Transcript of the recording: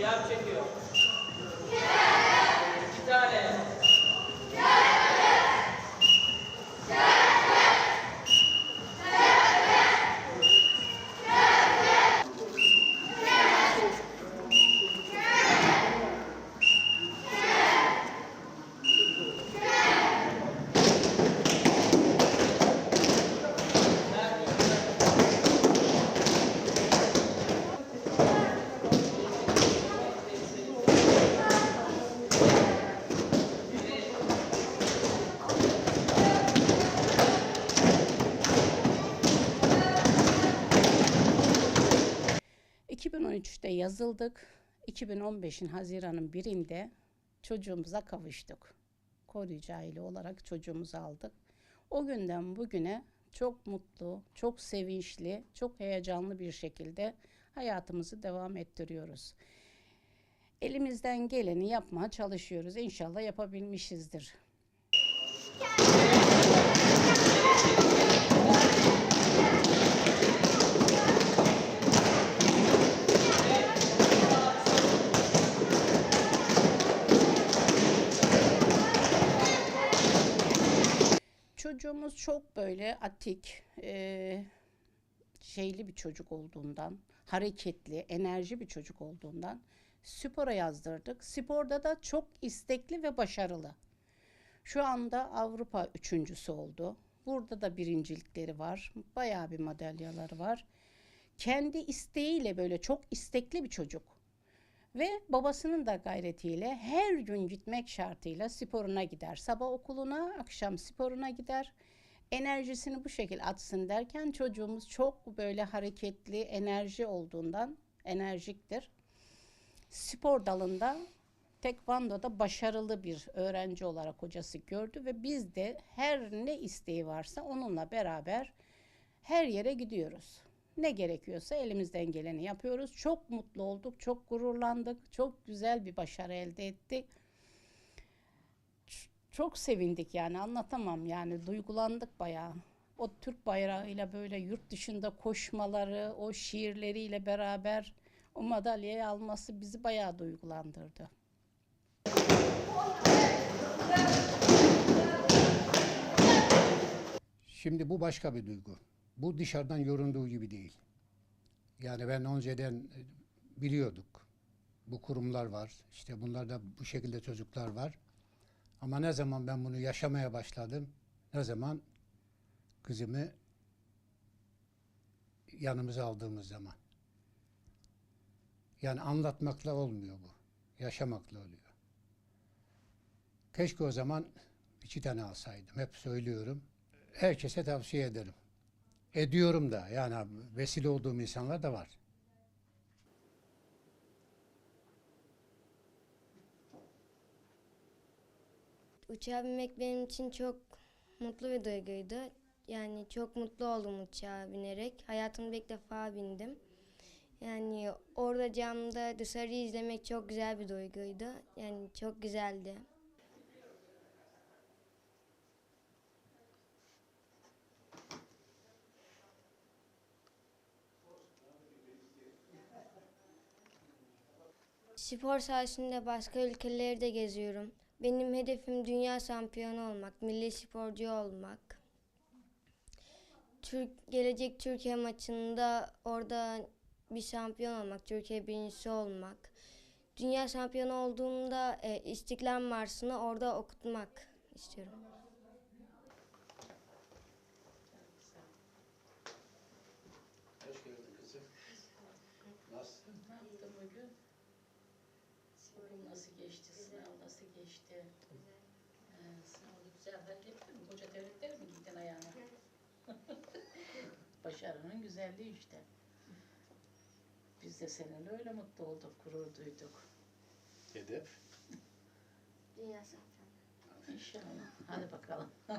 diğer çekim yazıldık. 2015'in Haziran'ın birinde çocuğumuza kavuştuk. Koruyucu aile olarak çocuğumuzu aldık. O günden bugüne çok mutlu, çok sevinçli, çok heyecanlı bir şekilde hayatımızı devam ettiriyoruz. Elimizden geleni yapmaya çalışıyoruz. İnşallah yapabilmişizdir. Çocuğumuz çok böyle atik, eee, şeyli bir çocuk olduğundan, hareketli, enerji bir çocuk olduğundan spora yazdırdık. Sporda da çok istekli ve başarılı. Şu anda Avrupa üçüncüsü oldu. Burada da birincilikleri var. Bayağı bir madalyaları var. Kendi isteğiyle böyle çok istekli bir çocuk. Ve babasının da gayretiyle her gün gitmek şartıyla sporuna gider. Sabah okuluna, akşam sporuna gider. Enerjisini bu şekilde atsın derken çocuğumuz çok böyle hareketli, enerji olduğundan enerjiktir. Spor dalında Tekvando'da başarılı bir öğrenci olarak hocası gördü ve biz de her ne isteği varsa onunla beraber her yere gidiyoruz. Ne gerekiyorsa elimizden geleni yapıyoruz. Çok mutlu olduk, çok gururlandık, çok güzel bir başarı elde ettik. Çok sevindik yani anlatamam yani duygulandık bayağı. O Türk bayrağıyla böyle yurt dışında koşmaları, o şiirleriyle beraber o madalyayı alması bizi bayağı duygulandırdı. Şimdi bu başka bir duygu. Bu dışarıdan yorunduğu gibi değil. Yani ben önceden biliyorduk. Bu kurumlar var. İşte bunlarda bu şekilde çocuklar var. Ama ne zaman ben bunu yaşamaya başladım, ne zaman kızımı yanımıza aldığımız zaman. Yani anlatmakla olmuyor bu. Yaşamakla oluyor. Keşke o zaman iki tane alsaydım. Hep söylüyorum. Herkese tavsiye ederim. Ediyorum da. Yani vesile olduğum insanlar da var. Uçağa binmek benim için çok mutlu bir duyguydu. Yani çok mutlu oldum uçağa binerek. Hayatımda ilk defa bindim. Yani orada camda dışarıyı izlemek çok güzel bir duyguydu. Yani çok güzeldi. Spor sayesinde başka ülkeleri de geziyorum. Benim hedefim dünya şampiyonu olmak, milli sporcu olmak. Türk gelecek Türkiye maçında orada bir şampiyon olmak, Türkiye birincisi olmak. Dünya şampiyonu olduğumda e, İstiklal Marşı'nı orada okutmak istiyorum. Geçti? Ee, sınavı güzel hallettin mi? Koca devletler mi giydin ayağına? Başarının güzelliği işte. Biz de seninle öyle mutlu olduk, gurur duyduk. Hedef. Dünya şampiyonu. İnşallah. Hadi bakalım.